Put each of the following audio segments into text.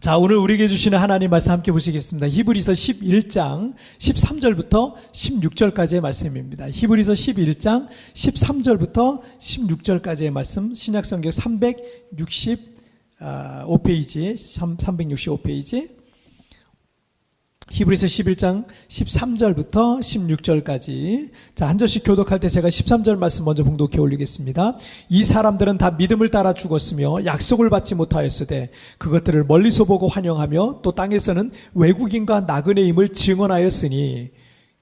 자, 오늘 우리에게 주시는 하나님 말씀 함께 보시겠습니다. 히브리서 11장 13절부터 16절까지의 말씀입니다. 히브리서 11장 13절부터 16절까지의 말씀, 신약성경 365페이지, 365페이지, 히브리서 11장 13절부터 16절까지 자, 한 절씩 교독할 때 제가 13절 말씀 먼저 봉독해 올리겠습니다. 이 사람들은 다 믿음을 따라 죽었으며 약속을 받지 못하였으되 그것들을 멀리서 보고 환영하며 또 땅에서는 외국인과 나그네임을 증언하였으니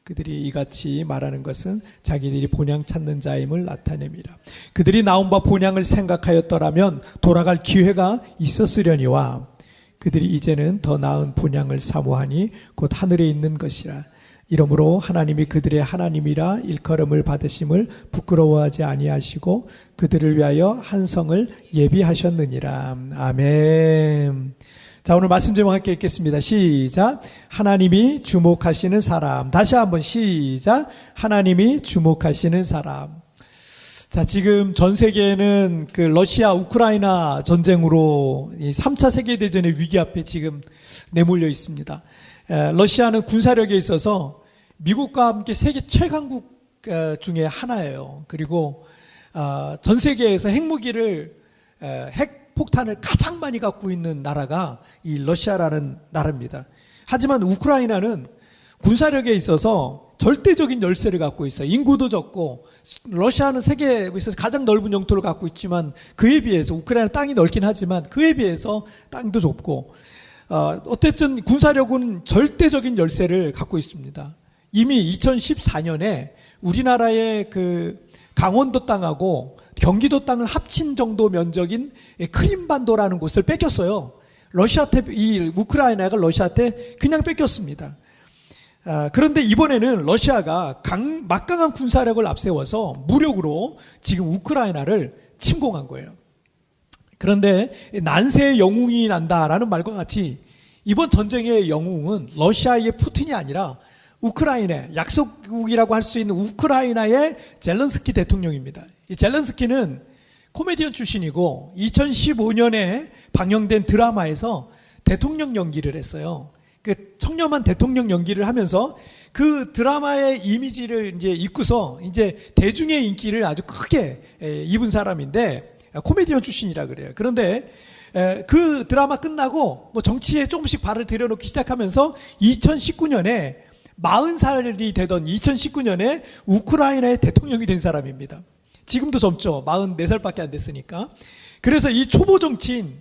그들이 이같이 말하는 것은 자기들이 본향 찾는 자임을 나타냅니다. 그들이 나온 바 본향을 생각하였더라면 돌아갈 기회가 있었으려니와 그들이 이제는 더 나은 본향을 사모하니 곧 하늘에 있는 것이라. 이러므로 하나님이 그들의 하나님이라 일컬음을 받으심을 부끄러워하지 아니하시고 그들을 위하여 한 성을 예비하셨느니라. 아멘. 자, 오늘 말씀 제목 함께 읽겠습니다. 시작. 하나님이 주목하시는 사람. 다시 한번 시작. 하나님이 주목하시는 사람. 자, 지금 전 세계는 그 러시아 우크라이나 전쟁으로 이 3차 세계 대전의 위기 앞에 지금 내몰려 있습니다. 에, 러시아는 군사력에 있어서 미국과 함께 세계 최강국 어, 중에 하나예요. 그리고 어, 전 세계에서 핵무기를 에, 핵 폭탄을 가장 많이 갖고 있는 나라가 이 러시아라는 나라입니다. 하지만 우크라이나는 군사력에 있어서 절대적인 열세를 갖고 있어요. 인구도 적고 러시아는 세계에서 가장 넓은 영토를 갖고 있지만 그에 비해서 우크라이나 땅이 넓긴 하지만 그에 비해서 땅도 좁고 어, 어쨌든 군사력은 절대적인 열세를 갖고 있습니다. 이미 2014년에 우리나라의 그 강원도 땅하고 경기도 땅을 합친 정도 면적인 크림반도라는 곳을 뺏겼어요. 러시아한테 이 우크라이나가 러시아한테 그냥 뺏겼습니다. 아, 그런데 이번에는 러시아가 강, 막강한 군사력을 앞세워서 무력으로 지금 우크라이나를 침공한 거예요. 그런데 난세의 영웅이 난다라는 말과 같이 이번 전쟁의 영웅은 러시아의 푸틴이 아니라 우크라이나 약속국이라고 할 수 있는 우크라이나의 젤런스키 대통령입니다. 이 젤런스키는 코미디언 출신이고 2015년에 방영된 드라마에서 대통령 연기를 했어요. 그 청렴한 대통령 연기를 하면서 그 드라마의 이미지를 이제 잊고서 이제 대중의 인기를 아주 크게 에, 입은 사람인데 코미디언 출신이라 그래요. 그런데 에, 그 드라마 끝나고 뭐 정치에 조금씩 발을 들여놓기 시작하면서 2019년에 40살이 되던 2019년에 우크라이나의 대통령이 된 사람입니다. 지금도 젊죠. 44살밖에 안 됐으니까. 그래서 이 초보 정치인,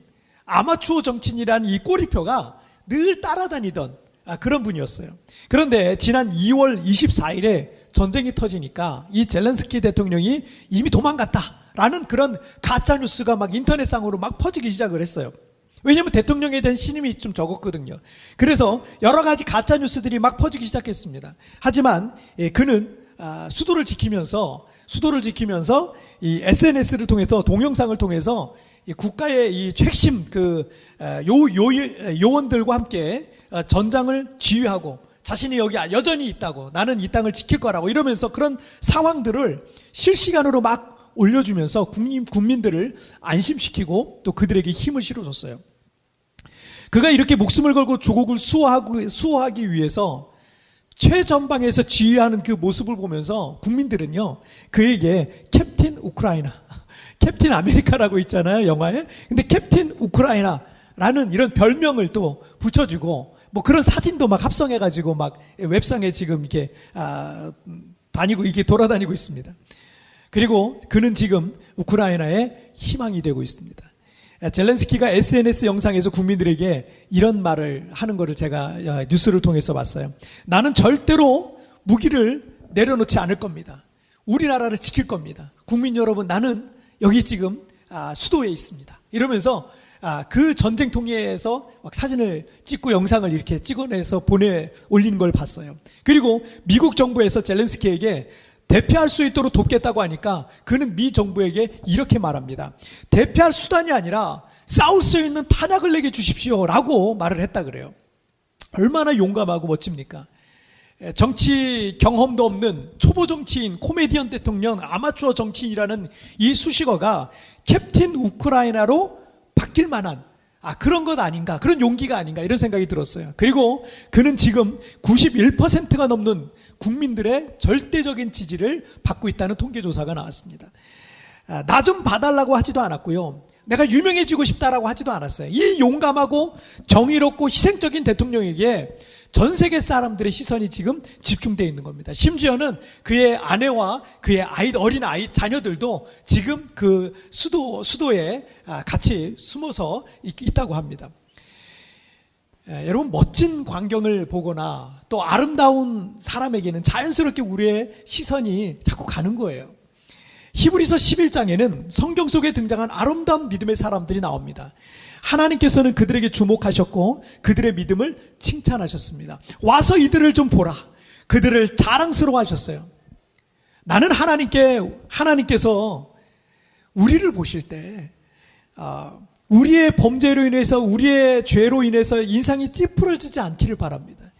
아마추어 정치인이라는 이 꼬리표가 늘 따라다니던 아, 그런 분이었어요. 그런데 지난 2월 24일에 전쟁이 터지니까 이 젤렌스키 대통령이 이미 도망갔다라는 그런 가짜 뉴스가 막 인터넷상으로 막 퍼지기 시작을 했어요. 왜냐하면 대통령에 대한 신임이 좀 적었거든요. 그래서 여러 가지 가짜 뉴스들이 막 퍼지기 시작했습니다. 하지만 예, 그는 아, 수도를 지키면서 수도를 지키면서 이 SNS를 통해서 동영상을 통해서 이 국가의 이 핵심 그 요, 요, 요원들과 함께 어, 전장을 지휘하고 자신이 여기 여전히 있다고 나는 이 땅을 지킬 거라고 이러면서 그런 상황들을 실시간으로 막 올려주면서 국민, 국민들을 안심시키고 또 그들에게 힘을 실어줬어요. 그가 이렇게 목숨을 걸고 조국을 수호하고, 수호하기 위해서 최전방에서 지휘하는 그 모습을 보면서 국민들은요, 그에게 캡틴 우크라이나, 캡틴 아메리카라고 있잖아요, 영화에. 근데 캡틴 우크라이나라는 이런 별명을 또 붙여주고, 뭐 그런 사진도 막 합성해가지고 막 웹상에 지금 이렇게, 아, 다니고, 이게 돌아다니고 있습니다. 그리고 그는 지금 우크라이나의 희망이 되고 있습니다. 젤렌스키가 SNS 영상에서 국민들에게 이런 말을 하는 것을 제가 뉴스를 통해서 봤어요. 나는 절대로 무기를 내려놓지 않을 겁니다. 우리나라를 지킬 겁니다. 국민 여러분, 나는 여기 지금 아, 수도에 있습니다. 이러면서 아, 그 전쟁 통에서 막 사진을 찍고 영상을 이렇게 찍어내서 보내 올리는 걸 봤어요. 그리고 미국 정부에서 젤렌스키에게 대피할 수 있도록 돕겠다고 하니까 그는 미 정부에게 이렇게 말합니다. 대피할 수단이 아니라 싸울 수 있는 탄약을 내게 주십시오라고 말을 했다 그래요. 얼마나 용감하고 멋집니까? 정치 경험도 없는 초보 정치인, 코미디언 대통령, 아마추어 정치인이라는 이 수식어가 캡틴 우크라이나로 바뀔 만한 아, 그런 것 아닌가, 그런 용기가 아닌가, 이런 생각이 들었어요. 그리고 그는 지금 91%가 넘는 국민들의 절대적인 지지를 받고 있다는 통계 조사가 나왔습니다. 아, 나좀 봐달라고 하지도 않았고요. 내가 유명해지고 싶다라고 하지도 않았어요. 이 용감하고 정의롭고 희생적인 대통령에게 전 세계 사람들의 시선이 지금 집중되어 있는 겁니다. 심지어는 그의 아내와 그의 아이, 어린 아이, 자녀들도 지금 그 수도, 수도에 아, 같이 숨어서 있, 있다고 합니다. 예, 여러분 멋진 광경을 보거나 또 아름다운 사람에게는 자연스럽게 우리의 시선이 자꾸 가는 거예요. 히브리서 11장에는 성경 속에 등장한 아름다운 믿음의 사람들이 나옵니다. 하나님께서는 그들에게 주목하셨고 그들의 믿음을 칭찬하셨습니다. 와서 이들을 좀 보라. 그들을 자랑스러워 하셨어요. 나는 하나님께 하나님께서 우리를 보실 때 아, 우리의 범죄로 인해서 우리의 죄로 인해서 인상이 찌푸러지지 않기를 바랍니다.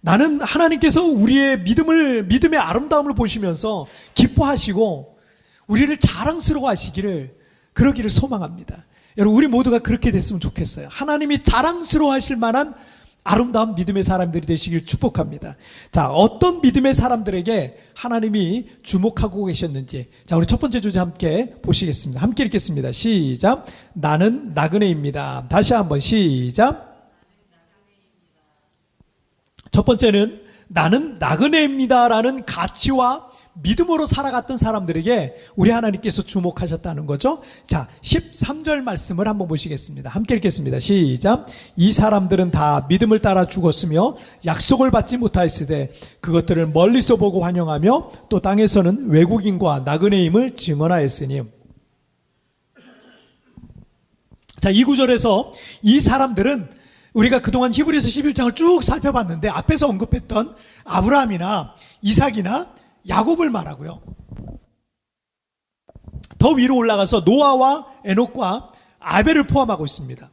나는 하나님께서 우리의 믿음을 믿음의 아름다움을 보시면서 기뻐하시고 우리를 자랑스러워 하시기를 그러기를 소망합니다. 여러분 우리 모두가 그렇게 됐으면 좋겠어요. 하나님이 자랑스러워 하실 만한 아름다운 믿음의 사람들이 되시길 축복합니다. 자, 어떤 믿음의 사람들에게 하나님이 주목하고 계셨는지. 자, 우리 첫 번째 주제 함께 보시겠습니다. 함께 읽겠습니다. 시작. 나는 나그네입니다. 다시 한번 시작. 첫 번째는 나는 나그네입니다라는 가치와 믿음으로 살아갔던 사람들에게 우리 하나님께서 주목하셨다는 거죠. 자, 13절 말씀을 한번 보시겠습니다. 함께 읽겠습니다. 시작. 이 사람들은 다 믿음을 따라 죽었으며 약속을 받지 못하였으되 그것들을 멀리서 보고 환영하며 또 땅에서는 외국인과 나그네임을 증언하였으니 자, 이 구절에서 이 사람들은 우리가 그동안 히브리서 11장을 쭉 살펴봤는데 앞에서 언급했던 아브라함이나 이삭이나 야곱을 말하고요. 더 위로 올라가서 노아와 에녹과 아벨을 포함하고 있습니다.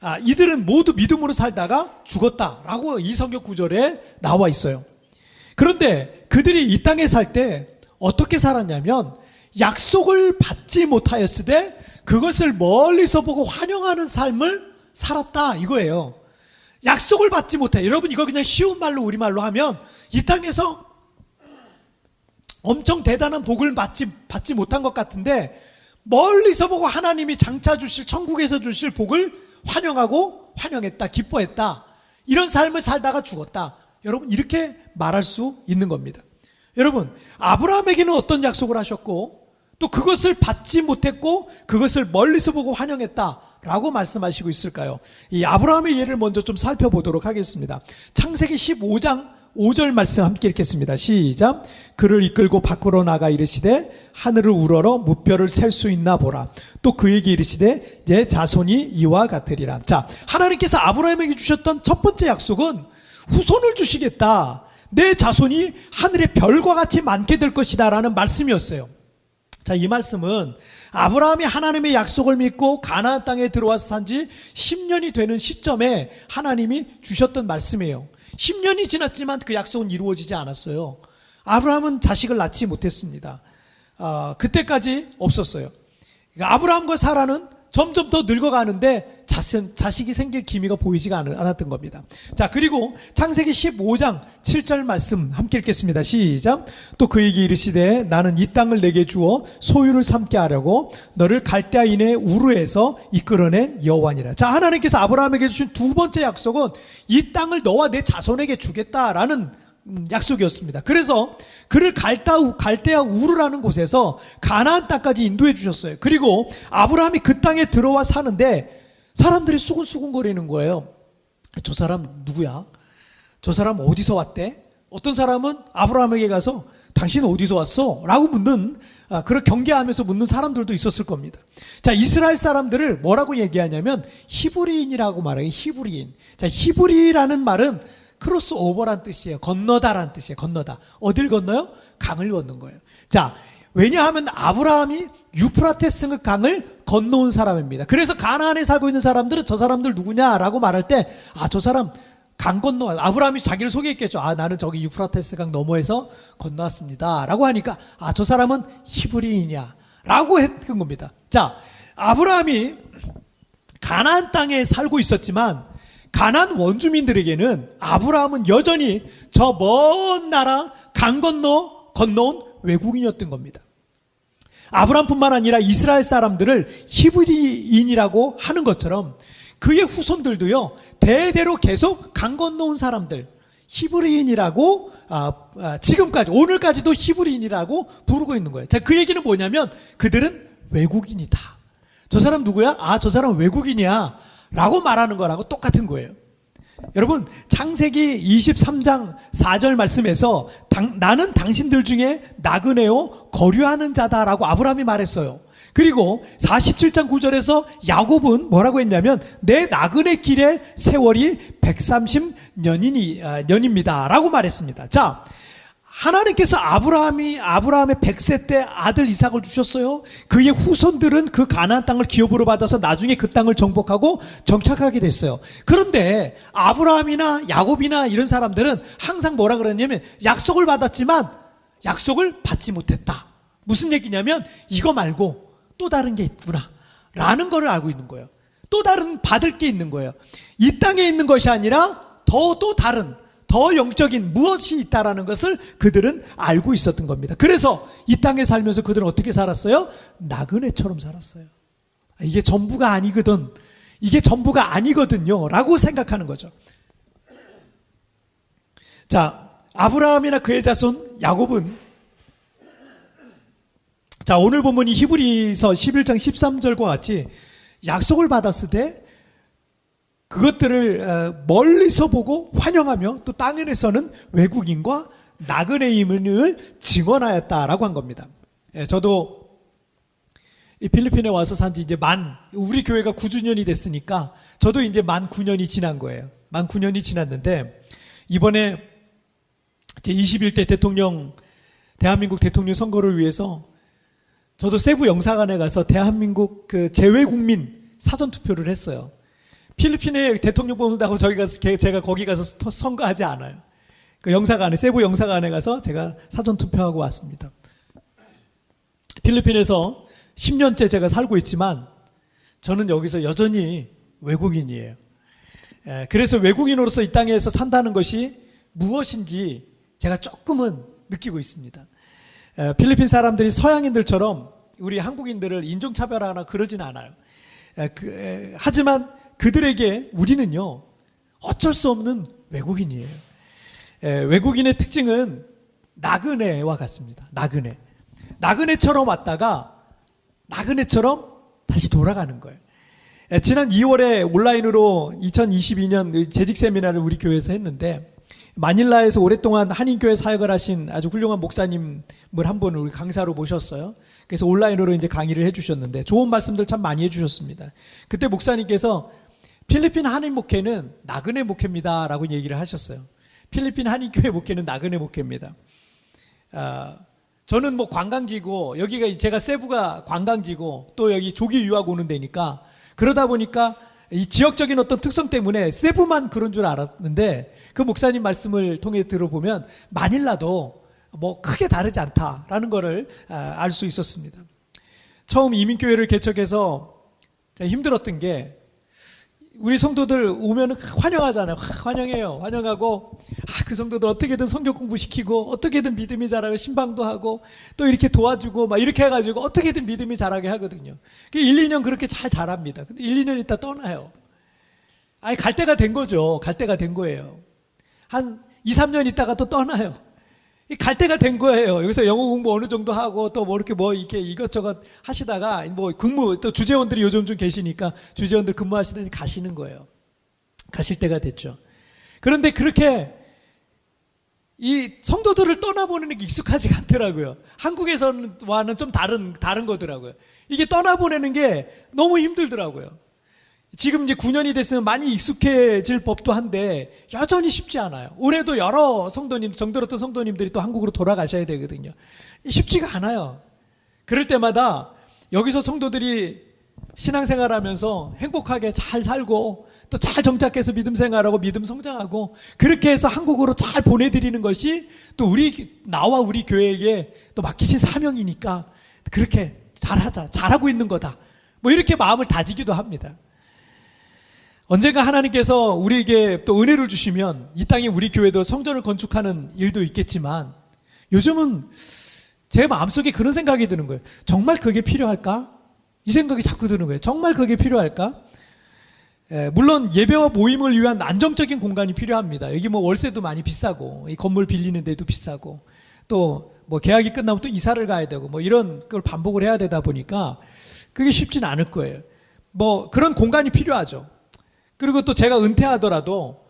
아, 이들은 모두 믿음으로 살다가 죽었다라고 이 성경 구절에 나와 있어요. 그런데 그들이 이 땅에 살 때 어떻게 살았냐면 약속을 받지 못하였으되 그것을 멀리서 보고 환영하는 삶을 살았다 이거예요. 약속을 받지 못해. 여러분 이거 그냥 쉬운 말로 우리말로 하면 이 땅에서 엄청 대단한 복을 받지, 받지 못한 것 같은데 멀리서 보고 하나님이 장차 주실 천국에서 주실 복을 환영하고 환영했다, 기뻐했다. 이런 삶을 살다가 죽었다. 여러분 이렇게 말할 수 있는 겁니다. 여러분 아브라함에게는 어떤 약속을 하셨고 또 그것을 받지 못했고 그것을 멀리서 보고 환영했다. 라고 말씀하시고 있을까요? 이 아브라함의 예를 먼저 좀 살펴보도록 하겠습니다. 창세기 15장 5절 말씀 함께 읽겠습니다. 시작. 그를 이끌고 밖으로 나가 이르시되 하늘을 우러러 무뼈를 셀 수 있나 보라. 또 그에게 이르시되 내 자손이 이와 같으리라. 자, 하나님께서 아브라함에게 주셨던 첫 번째 약속은 후손을 주시겠다. 내 자손이 하늘의 별과 같이 많게 될 것이다라는 말씀이었어요. 자, 이 말씀은 아브라함이 하나님의 약속을 믿고 가나안 땅에 들어와서 산 지 10년이 되는 시점에 하나님이 주셨던 말씀이에요. 10년이 지났지만 그 약속은 이루어지지 않았어요. 아브라함은 자식을 낳지 못했습니다. 아, 그때까지 없었어요. 그러니까 아브라함과 사라는 점점 더 늙어가는데 자신, 자식이 생길 기미가 보이지가 않았던 겁니다. 자, 그리고 창세기 15장 7절 말씀 함께 읽겠습니다. 시작. 또 그에게 이르시되 나는 이 땅을 내게 주어 소유를 삼게 하려고 너를 갈대아인의 우르에서 이끌어낸 여호와니라. 자, 하나님께서 아브라함에게 주신 두 번째 약속은 이 땅을 너와 내 자손에게 주겠다라는 음, 약속이었습니다. 그래서 그를 갈다 갈대아 우르라는 곳에서 가나안 땅까지 인도해 주셨어요. 그리고 아브라함이 그 땅에 들어와 사는데 사람들이 수군수군거리는 거예요. 저 사람 누구야? 저 사람 어디서 왔대? 어떤 사람은 아브라함에게 가서 당신 어디서 왔어? 라고 묻는 아, 그런 경계하면서 묻는 사람들도 있었을 겁니다. 자, 이스라엘 사람들을 뭐라고 얘기하냐면 히브리인이라고 말해요. 히브리인. 자, 히브리라는 말은 크로스 오버란 뜻이에요. 건너다란 뜻이에요. 건너다. 어딜 건너요? 강을 건넌 거예요. 자, 왜냐하면 아브라함이 유프라테스 강을 건너온 사람입니다. 그래서 가나안에 살고 있는 사람들은 저 사람들 누구냐라고 말할 때, 아, 저 사람 강 건너, 아브라함이 자기를 소개했겠죠. 아, 나는 저기 유프라테스 강 너머에서 건너왔습니다. 라고 하니까, 아, 저 사람은 히브리인이야. 라고 했던 겁니다. 자, 아브라함이 가나안 땅에 살고 있었지만 가나안 원주민들에게는 아브라함은 여전히 저 먼 나라 강 건너 건너온 외국인이었던 겁니다. 아브라함뿐만 아니라 이스라엘 사람들을 히브리인이라고 하는 것처럼 그의 후손들도요 대대로 계속 강 건너온 사람들 히브리인이라고 아, 아, 지금까지 오늘까지도 히브리인이라고 부르고 있는 거예요. 자, 그 얘기는 뭐냐면 그들은 외국인이다. 저 사람 누구야? 아, 저 사람 외국인이야. 라고 말하는 거라고 똑같은 거예요. 여러분, 창세기 23장 4절 말씀에서 당- 나는 당신들 중에 나그네요 거류하는 자다라고 아브라함이 말했어요. 그리고 47장 9절에서 야곱은 뭐라고 했냐면 내 나그네 길의 세월이 130년이니 아, 년입니다라고 말했습니다. 자, 하나님께서 아브라함이 아브라함의 100세 때 아들 이삭을 주셨어요. 그의 후손들은 그 가나안 땅을 기업으로 받아서 나중에 그 땅을 정복하고 정착하게 됐어요. 그런데 아브라함이나 야곱이나 이런 사람들은 항상 뭐라 그랬냐면 약속을 받았지만 약속을 받지 못했다. 무슨 얘기냐면 이거 말고 또 다른 게 있구나. 라는 거를 알고 있는 거예요. 또 다른 받을 게 있는 거예요. 이 땅에 있는 것이 아니라 더 또 다른 더 영적인 무엇이 있다라는 것을 그들은 알고 있었던 겁니다. 그래서 이 땅에 살면서 그들은 어떻게 살았어요? 나그네처럼 살았어요. 아, 이게 전부가 아니거든. 이게 전부가 아니거든요. 라고 생각하는 거죠. 자, 아브라함이나 그의 자손 야곱은 자, 오늘 본문이 히브리서 11장 13절과 같이 약속을 받았을 때 그것들을 어, 멀리서 보고 환영하며 또 땅에서는 외국인과 나그네임을 증언하였다라고 한 겁니다. 예, 저도 이 필리핀에 와서 산지 이제 만 우리 교회가 9주년이 됐으니까 저도 이제 만 9년이 지난 거예요. 만 9년이 지났는데 이번에 제 21대 대통령 대한민국 대통령 선거를 위해서 저도 세부 영사관에 가서 대한민국 그 재외국민 사전 투표를 했어요. 필리핀에 대통령 뽑는다고 저기 가서 제가 거기 가서 선거하지 않아요. 그 영사관에 세부 영사관에 가서 제가 사전 투표하고 왔습니다. 필리핀에서 10년째 제가 살고 있지만 저는 여기서 여전히 외국인이에요. 에, 그래서 외국인으로서 이 땅에서 산다는 것이 무엇인지 제가 조금은 느끼고 있습니다. 에, 필리핀 사람들이 서양인들처럼 우리 한국인들을 인종차별하거나 그러진 않아요. 에, 그, 에, 하지만 그들에게 우리는요, 어쩔 수 없는 외국인이에요. 에, 외국인의 특징은 나그네와 같습니다. 나그네. 나그네처럼 왔다가 나그네처럼 다시 돌아가는 거예요. 에, 지난 2월에 온라인으로 2022년 재직 세미나를 우리 교회에서 했는데 마닐라에서 오랫동안 한인교회 사역을 하신 아주 훌륭한 목사님을 한 분을 우리 강사로 모셨어요. 그래서 온라인으로 이제 강의를 해주셨는데 좋은 말씀들 참 많이 해주셨습니다. 그때 목사님께서 필리핀 한인 목회는 나그네 목회입니다 라고 얘기를 하셨어요. 필리핀 한인교회 목회는 나그네 목회입니다. 아, 저는 뭐 관광지고 여기가 제가 세부가 관광지고 또 여기 조기 유학 오는 데니까 그러다 보니까 이 지역적인 어떤 특성 때문에 세부만 그런 줄 알았는데 그 목사님 말씀을 통해 들어보면 마닐라도 뭐 크게 다르지 않다라는 것을 알 수 있었습니다. 처음 이민교회를 개척해서 힘들었던 게 우리 성도들 오면 환영하잖아요. 환영해요. 환영하고 아, 그 성도들 어떻게든 성경 공부시키고 어떻게든 믿음이 자라고 신방도 하고 또 이렇게 도와주고 막 이렇게 해가지고 어떻게든 믿음이 자라게 하거든요. 1, 2년 그렇게 잘 자랍니다. 근데 1, 2년 있다 떠나요. 아니 갈 때가 된 거죠. 갈 때가 된 거예요. 한 2, 3년 있다가 또 떠나요. 갈 때가 된 거예요. 여기서 영어 공부 어느 정도 하고 또 뭐 이렇게 뭐 이렇게 이것저것 하시다가 뭐 근무 또 주재원들이 요즘 좀 계시니까 주재원들 근무하시더니 가시는 거예요. 가실 때가 됐죠. 그런데 그렇게 이 성도들을 떠나보내는 게 익숙하지가 않더라고요. 한국에서와는 좀 다른 다른 거더라고요. 이게 떠나보내는 게 너무 힘들더라고요. 지금 이제 9년이 됐으면 많이 익숙해질 법도 한데 여전히 쉽지 않아요. 올해도 여러 성도님, 정들었던 성도님들이 또 한국으로 돌아가셔야 되거든요. 쉽지가 않아요. 그럴 때마다 여기서 성도들이 신앙생활 하면서 행복하게 잘 살고 또 잘 정착해서 믿음 생활하고 믿음 성장하고 그렇게 해서 한국으로 잘 보내드리는 것이 또 우리, 나와 우리 교회에게 또 맡기신 사명이니까 그렇게 잘하자. 잘하고 있는 거다. 뭐 이렇게 마음을 다지기도 합니다. 언젠가 하나님께서 우리에게 또 은혜를 주시면 이 땅에 우리 교회도 성전을 건축하는 일도 있겠지만 요즘은 제 마음속에 그런 생각이 드는 거예요. 정말 그게 필요할까? 이 생각이 자꾸 드는 거예요. 정말 그게 필요할까? 예, 물론 예배와 모임을 위한 안정적인 공간이 필요합니다. 여기 뭐 월세도 많이 비싸고 이 건물 빌리는 데도 비싸고 또 뭐 계약이 끝나면 또 이사를 가야 되고 뭐 이런 걸 반복을 해야 되다 보니까 그게 쉽지는 않을 거예요. 뭐 그런 공간이 필요하죠. 그리고 또 제가 은퇴하더라도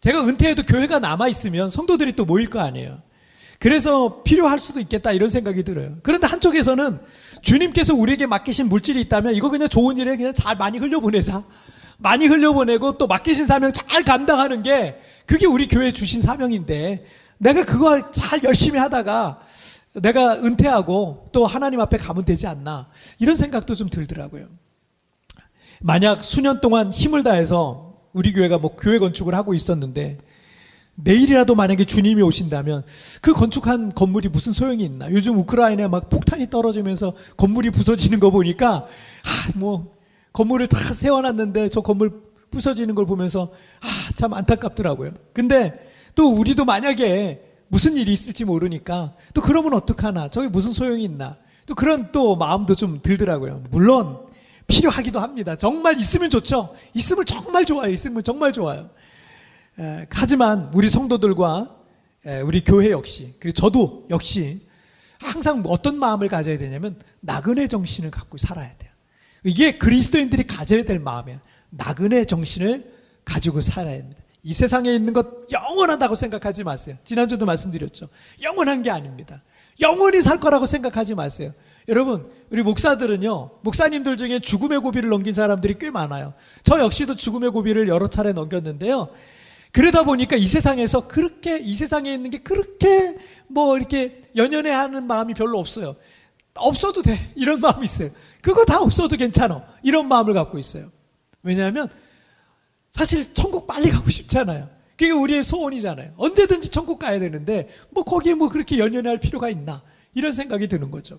제가 은퇴해도 교회가 남아 있으면 성도들이 또 모일 거 아니에요. 그래서 필요할 수도 있겠다 이런 생각이 들어요. 그런데 한쪽에서는 주님께서 우리에게 맡기신 물질이 있다면 이거 그냥 좋은 일에 그냥 잘 많이 흘려보내자. 많이 흘려보내고 또 맡기신 사명 잘 감당하는 게 그게 우리 교회 주신 사명인데 내가 그거 잘 열심히 하다가 내가 은퇴하고 또 하나님 앞에 가면 되지 않나 이런 생각도 좀 들더라고요. 만약 수년 동안 힘을 다해서 우리 교회가 뭐 교회 건축을 하고 있었는데 내일이라도 만약에 주님이 오신다면 그 건축한 건물이 무슨 소용이 있나? 요즘 우크라이나에 막 폭탄이 떨어지면서 건물이 부서지는 거 보니까 아, 뭐 건물을 다 세워놨는데 저 건물 부서지는 걸 보면서 아, 참 안타깝더라고요. 근데 또 우리도 만약에 무슨 일이 있을지 모르니까 또 그러면 어떡하나? 저게 무슨 소용이 있나? 또 그런 또 마음도 좀 들더라고요. 물론 필요하기도 합니다. 정말 있으면 좋죠. 있으면 정말 좋아요. 있으면 정말 좋아요. 에, 하지만 우리 성도들과 에, 우리 교회 역시 그리고 저도 역시 항상 어떤 마음을 가져야 되냐면 나그네 정신을 갖고 살아야 돼요. 이게 그리스도인들이 가져야 될 마음이에요. 나그네 정신을 가지고 살아야 합니다. 이 세상에 있는 것 영원하다고 생각하지 마세요. 지난주도 말씀드렸죠. 영원한 게 아닙니다. 영원히 살 거라고 생각하지 마세요. 여러분, 우리 목사들은요, 목사님들 중에 죽음의 고비를 넘긴 사람들이 꽤 많아요. 저 역시도 죽음의 고비를 여러 차례 넘겼는데요. 그러다 보니까 이 세상에서 그렇게, 이 세상에 있는 게 그렇게 뭐 이렇게 연연해 하는 마음이 별로 없어요. 없어도 돼. 이런 마음이 있어요. 그거 다 없어도 괜찮아. 이런 마음을 갖고 있어요. 왜냐하면 사실 천국 빨리 가고 싶잖아요. 그게 우리의 소원이잖아요. 언제든지 천국 가야 되는데 뭐 거기에 뭐 그렇게 연연할 필요가 있나 이런 생각이 드는 거죠.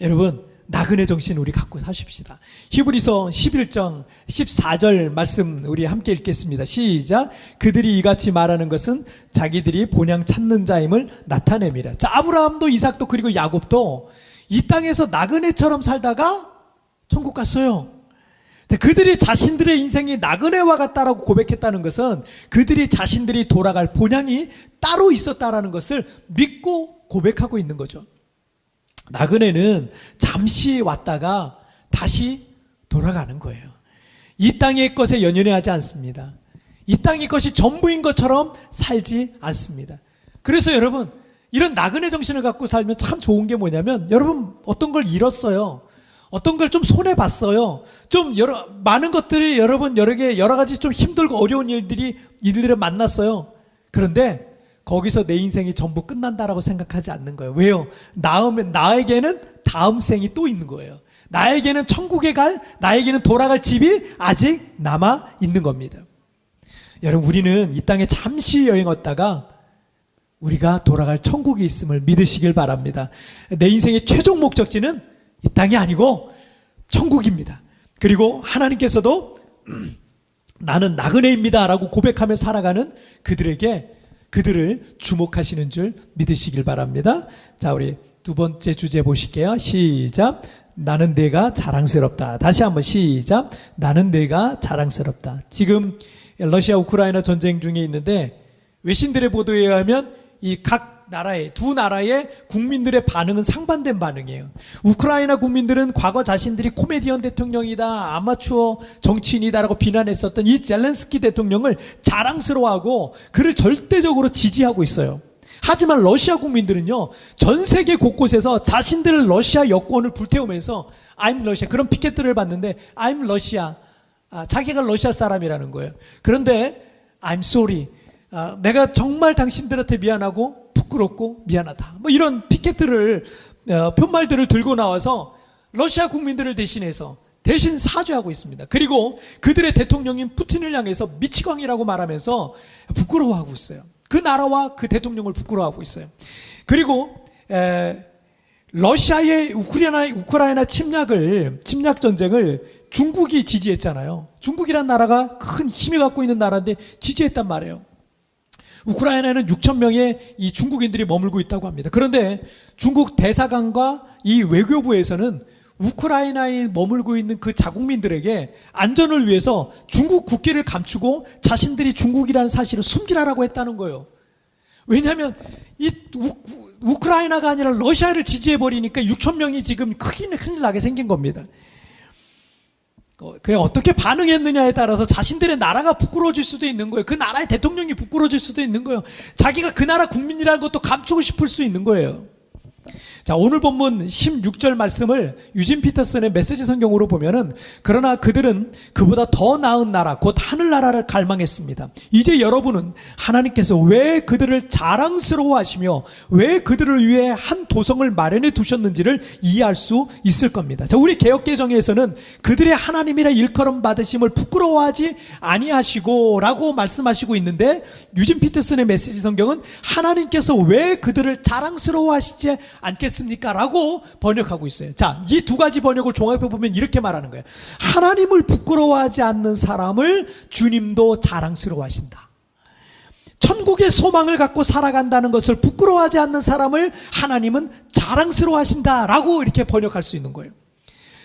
여러분 나그네 정신 우리 갖고 사십시다. 히브리서 11장 14절 말씀 우리 함께 읽겠습니다. 시작. 그들이 이같이 말하는 것은 자기들이 본향 찾는 자임을 나타냅니다. 자, 아브라함도 이삭도 그리고 야곱도 이 땅에서 나그네처럼 살다가 천국 갔어요. 그들이 자신들의 인생이 나그네와 같다라고 고백했다는 것은 그들이 자신들이 돌아갈 본향이 따로 있었다라는 것을 믿고 고백하고 있는 거죠. 나그네는 잠시 왔다가 다시 돌아가는 거예요. 이 땅의 것에 연연해 하지 않습니다. 이 땅의 것이 전부인 것처럼 살지 않습니다. 그래서 여러분, 이런 나그네 정신을 갖고 살면 참 좋은 게 뭐냐면, 여러분, 어떤 걸 잃었어요. 어떤 걸 좀 손해 봤어요. 좀 여러 많은 것들이 여러분 여러 개 여러 가지 좀 힘들고 어려운 일들이 이들을 만났어요. 그런데 거기서 내 인생이 전부 끝난다라고 생각하지 않는 거예요. 왜요? 나음에 나에게는 다음 생이 또 있는 거예요. 나에게는 천국에 갈 나에게는 돌아갈 집이 아직 남아 있는 겁니다. 여러분 우리는 이 땅에 잠시 여행 왔다가 우리가 돌아갈 천국이 있음을 믿으시길 바랍니다. 내 인생의 최종 목적지는 이 땅이 아니고 천국입니다. 그리고 하나님께서도 나는 나그네입니다. 라고 고백하며 살아가는 그들에게 그들을 주목하시는 줄 믿으시길 바랍니다. 자, 우리 두 번째 주제 보실게요. 시작. 나는 내가 자랑스럽다. 다시 한번 시작. 나는 내가 자랑스럽다. 지금 러시아 우크라이나 전쟁 중에 있는데 외신들의 보도에 의하면 이각 나라의 두 나라의 국민들의 반응은 상반된 반응이에요. 우크라이나 국민들은 과거 자신들이 코미디언 대통령이다, 아마추어 정치인이다라고 비난했었던 이 젤렌스키 대통령을 자랑스러워하고 그를 절대적으로 지지하고 있어요. 하지만 러시아 국민들은요, 전 세계 곳곳에서 자신들 러시아 여권을 불태우면서 I'm 러시아 그런 피켓들을 봤는데 I'm 러시아 아, 자기가 러시아 사람이라는 거예요. 그런데 I'm sorry. 아, 내가 정말 당신들한테 미안하고 부끄럽고 미안하다. 뭐 이런 피켓들을 어, 편말들을 들고 나와서 러시아 국민들을 대신해서 대신 사죄하고 있습니다. 그리고 그들의 대통령인 푸틴을 향해서 미치광이라고 말하면서 부끄러워하고 있어요. 그 나라와 그 대통령을 부끄러워하고 있어요. 그리고 에, 러시아의 우크라이나 우크라이나 침략을 침략 전쟁을 중국이 지지했잖아요. 중국이란 나라가 큰 힘을 갖고 있는 나라인데 지지했단 말이에요. 우크라이나에는 6천 명의 이 중국인들이 머물고 있다고 합니다. 그런데 중국 대사관과 이 외교부에서는 우크라이나에 머물고 있는 그 자국민들에게 안전을 위해서 중국 국기를 감추고 자신들이 중국이라는 사실을 숨기라라고 했다는 거예요. 왜냐하면 이 우, 크라이나가 아니라 러시아를 지지해 버리니까 6천 명이 지금 큰일 나게 생긴 겁니다. 어, 그래 어떻게 반응했느냐에 따라서 자신들의 나라가 부끄러워질 수도 있는 거예요. 그 나라의 대통령이 부끄러워질 수도 있는 거예요. 자기가 그 나라 국민이라는 것도 감추고 싶을 수 있는 거예요. 자, 오늘 본문 16절 말씀을 유진 피터슨의 메시지 성경으로 보면은 그러나 그들은 그보다 더 나은 나라, 곧 하늘나라를 갈망했습니다. 이제 여러분은 하나님께서 왜 그들을 자랑스러워 하시며 왜 그들을 위해 한 도성을 마련해 두셨는지를 이해할 수 있을 겁니다. 자, 우리 개혁 개정에서는 그들의 하나님이라 일컬음 받으심을 부끄러워하지 아니하시고 라고 말씀하시고 있는데 유진 피터슨의 메시지 성경은 하나님께서 왜 그들을 자랑스러워 하시지 않겠습니까? 라고 번역하고 있어요. 자, 이 두 가지 번역을 종합해 보면 이렇게 말하는 거예요. 하나님을 부끄러워하지 않는 사람을 주님도 자랑스러워 하신다. 천국의 소망을 갖고 살아간다는 것을 부끄러워하지 않는 사람을 하나님은 자랑스러워 하신다라고 이렇게 번역할 수 있는 거예요.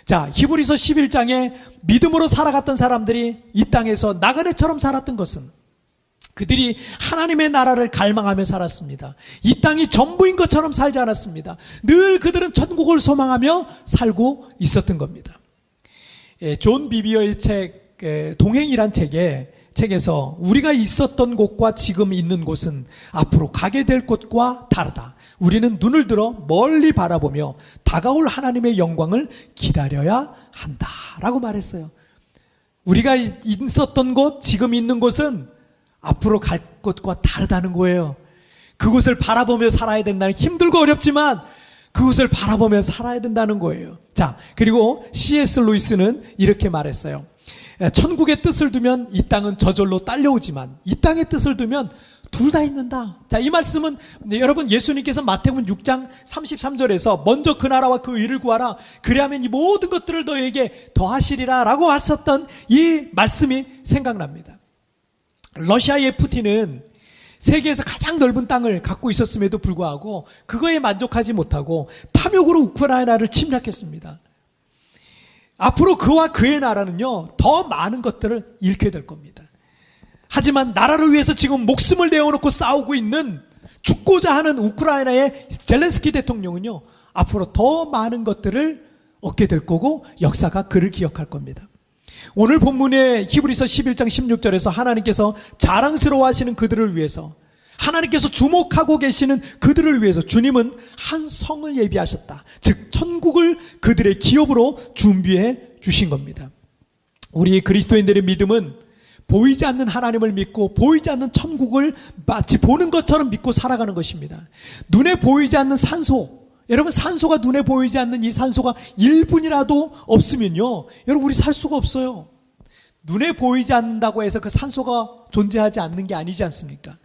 자, 히브리서 11장에 믿음으로 살아갔던 사람들이 이 땅에서 나그네처럼 살았던 것은 그들이 하나님의 나라를 갈망하며 살았습니다. 이 땅이 전부인 것처럼 살지 않았습니다. 늘 그들은 천국을 소망하며 살고 있었던 겁니다. 예, 존 비비어의 책 에, 동행이란 책에 책에서 우리가 있었던 곳과 지금 있는 곳은 앞으로 가게 될 곳과 다르다. 우리는 눈을 들어 멀리 바라보며 다가올 하나님의 영광을 기다려야 한다라고 말했어요. 우리가 있었던 곳, 지금 있는 곳은 앞으로 갈 곳과 다르다는 거예요. 그곳을 바라보며 살아야 된다는 힘들고 어렵지만 그곳을 바라보며 살아야 된다는 거예요. 자, 그리고 C.S. 루이스는 이렇게 말했어요. 천국의 뜻을 두면 이 땅은 저절로 딸려오지만 이 땅의 뜻을 두면 둘 다 있는다. 자, 이 말씀은 네, 여러분 예수님께서 마태복음 6장 33절에서 먼저 그 나라와 그 의를 구하라. 그리하면 이 모든 것들을 너에게 더하시리라라고 하셨던 이 말씀이 생각납니다. 러시아의 푸틴은 세계에서 가장 넓은 땅을 갖고 있었음에도 불구하고 그거에 만족하지 못하고 탐욕으로 우크라이나를 침략했습니다. 앞으로 그와 그의 나라는요, 더 많은 것들을 잃게 될 겁니다. 하지만 나라를 위해서 지금 목숨을 내어놓고 싸우고 있는 죽고자 하는 우크라이나의 젤렌스키 대통령은요, 앞으로 더 많은 것들을 얻게 될 거고 역사가 그를 기억할 겁니다. 오늘 본문의 히브리서 11장 16절에서 하나님께서 자랑스러워 하시는 그들을 위해서 하나님께서 주목하고 계시는 그들을 위해서 주님은 한 성을 예비하셨다. 즉 천국을 그들의 기업으로 준비해 주신 겁니다. 우리 그리스도인들의 믿음은 보이지 않는 하나님을 믿고 보이지 않는 천국을 마치 보는 것처럼 믿고 살아가는 것입니다. 눈에 보이지 않는 산소, 여러분 산소가 눈에 보이지 않는 이 산소가 1분이라도 없으면요. 여러분 우리 살 수가 없어요. 눈에 보이지 않는다고 해서 그 산소가 존재하지 않는 게 아니지 않습니까?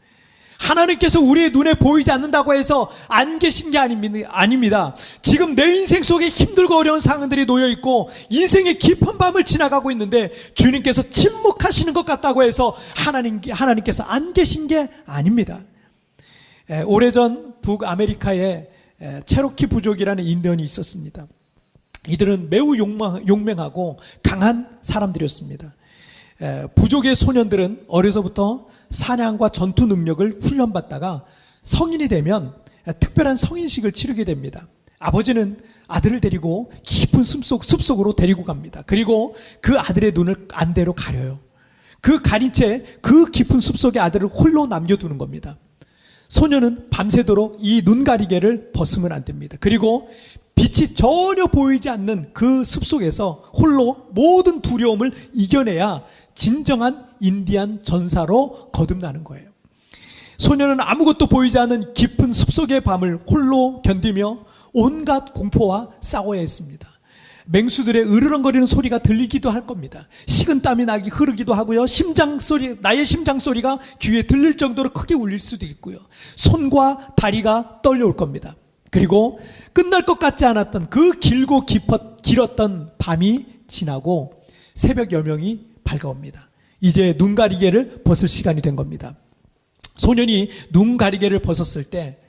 하나님께서 우리의 눈에 보이지 않는다고 해서 안 계신 게 아닙니다. 지금 내 인생 속에 힘들고 어려운 상황들이 놓여 있고 인생의 깊은 밤을 지나가고 있는데 주님께서 침묵하시는 것 같다고 해서 하나님 하나님께서 안 계신 게 아닙니다. 에, 오래전 북아메리카에 에, 체로키 부족이라는 인디언이 있었습니다. 이들은 매우 용맹, 용맹하고 강한 사람들이었습니다. 에, 부족의 소년들은 어려서부터 사냥과 전투 능력을 훈련받다가 성인이 되면 특별한 성인식을 치르게 됩니다. 아버지는 아들을 데리고 깊은 숲속, 숲속으로 데리고 갑니다. 그리고 그 아들의 눈을 안대로 가려요. 그 가린 채 그 깊은 숲속에 아들을 홀로 남겨두는 겁니다. 소녀는 밤새도록 이 눈 가리개를 벗으면 안 됩니다. 그리고 빛이 전혀 보이지 않는 그 숲속에서 홀로 모든 두려움을 이겨내야 진정한 인디안 전사로 거듭나는 거예요. 소녀는 아무것도 보이지 않는 깊은 숲속의 밤을 홀로 견디며 온갖 공포와 싸워야 했습니다. 맹수들의 으르렁거리는 소리가 들리기도 할 겁니다. 식은 땀이 나기 흐르기도 하고요. 심장 소리, 나의 심장 소리가 귀에 들릴 정도로 크게 울릴 수도 있고요. 손과 다리가 떨려올 겁니다. 그리고 끝날 것 같지 않았던 그 길고 깊었, 길었던 밤이 지나고 새벽 여명이 밝아옵니다. 이제 눈 가리개를 벗을 시간이 된 겁니다. 소년이 눈 가리개를 벗었을 때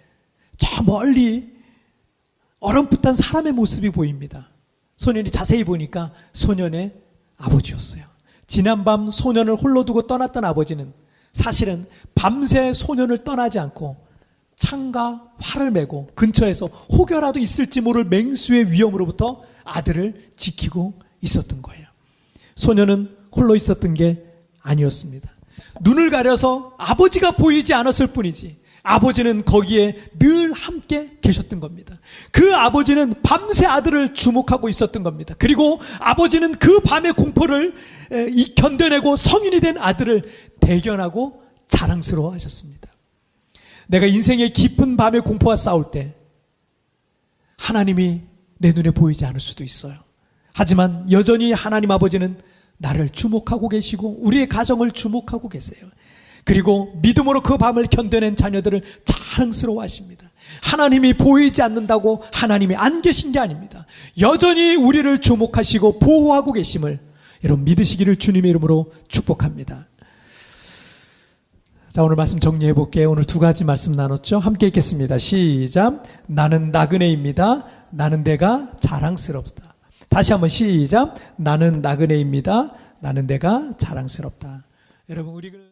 저 멀리 어렴풋한 사람의 모습이 보입니다. 소년이 자세히 보니까 소년의 아버지였어요. 지난밤 소년을 홀로 두고 떠났던 아버지는 사실은 밤새 소년을 떠나지 않고 창과 활을 메고 근처에서 혹여라도 있을지 모를 맹수의 위험으로부터 아들을 지키고 있었던 거예요. 소년은 홀로 있었던 게 아니었습니다. 눈을 가려서 아버지가 보이지 않았을 뿐이지 아버지는 거기에 늘 함께 계셨던 겁니다. 그 아버지는 밤새 아들을 주목하고 있었던 겁니다. 그리고 아버지는 그 밤의 공포를 견뎌내고 성인이 된 아들을 대견하고 자랑스러워 하셨습니다. 내가 인생의 깊은 밤의 공포와 싸울 때 하나님이 내 눈에 보이지 않을 수도 있어요. 하지만 여전히 하나님 아버지는 나를 주목하고 계시고 우리의 가정을 주목하고 계세요. 그리고 믿음으로 그 밤을 견뎌낸 자녀들을 자랑스러워 하십니다. 하나님이 보이지 않는다고 하나님이 안 계신 게 아닙니다. 여전히 우리를 주목하시고 보호하고 계심을 여러분 믿으시기를 주님의 이름으로 축복합니다. 자, 오늘 말씀 정리해 볼게요. 오늘 두 가지 말씀 나눴죠? 함께 읽겠습니다. 시작. 나는 나그네입니다. 나는 내가 자랑스럽다. 다시 한번 시작. 나는 나그네입니다. 나는 내가 자랑스럽다. 여러분, 우리 그